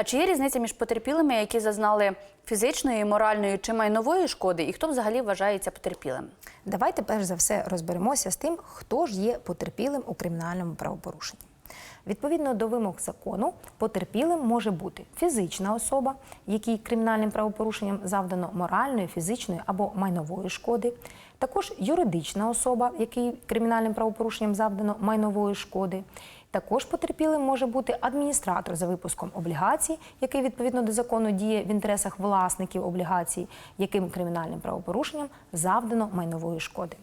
А чи є різниця між потерпілими, які зазнали фізичної, моральної чи майнової шкоди, і хто взагалі вважається потерпілим? Давайте перш за все розберемося з тим, хто ж є потерпілим у кримінальному правопорушенні. Відповідно до вимог закону, потерпілим може бути фізична особа, якій кримінальним правопорушенням завдано моральної, фізичної або майнової шкоди, також юридична особа, якій кримінальним правопорушенням завдано майнової шкоди. Також потерпілим може бути адміністратор за випуском облігацій, який відповідно до закону діє в інтересах власників облігацій, яким кримінальним правопорушенням завдано майнової шкоди.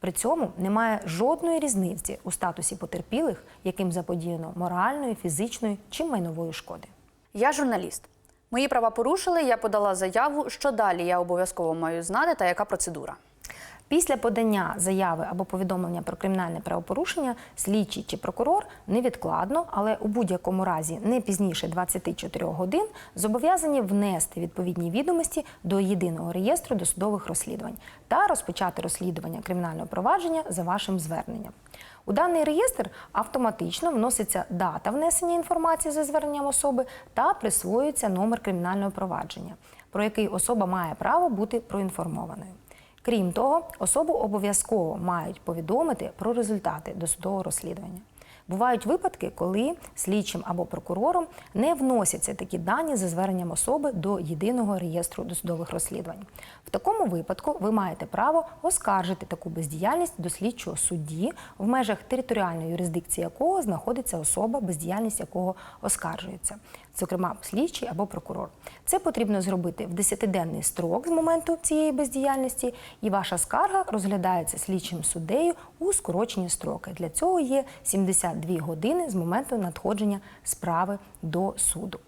При цьому немає жодної різниці у статусі потерпілих, яким заподіяно моральної, фізичної чи майнової шкоди. Я журналіст. Мої права порушили, я подала заяву. Що далі я обов'язково маю знати та яка процедура? Після подання заяви або повідомлення про кримінальне правопорушення слідчий чи прокурор невідкладно, але у будь-якому разі не пізніше 24 годин зобов'язані внести відповідні відомості до єдиного реєстру досудових розслідувань та розпочати розслідування кримінального провадження за вашим зверненням. У даний реєстр автоматично вноситься дата внесення інформації за зверненням особи та присвоюється номер кримінального провадження, про який особа має право бути проінформованою. Крім того, особу обов'язково мають повідомити про результати досудового розслідування. Бувають випадки, коли слідчим або прокурором не вносяться такі дані за зверненням особи до єдиного реєстру досудових розслідувань. В такому випадку ви маєте право оскаржити таку бездіяльність до слідчого судді, в межах територіальної юрисдикції якого знаходиться особа, бездіяльність якого оскаржується, зокрема слідчий або прокурор. Це потрібно зробити в 10-денний строк з моменту цієї бездіяльності, і ваша скарга розглядається слідчим суддею у скорочені строки. Для цього є 72 години з моменту надходження справи до суду.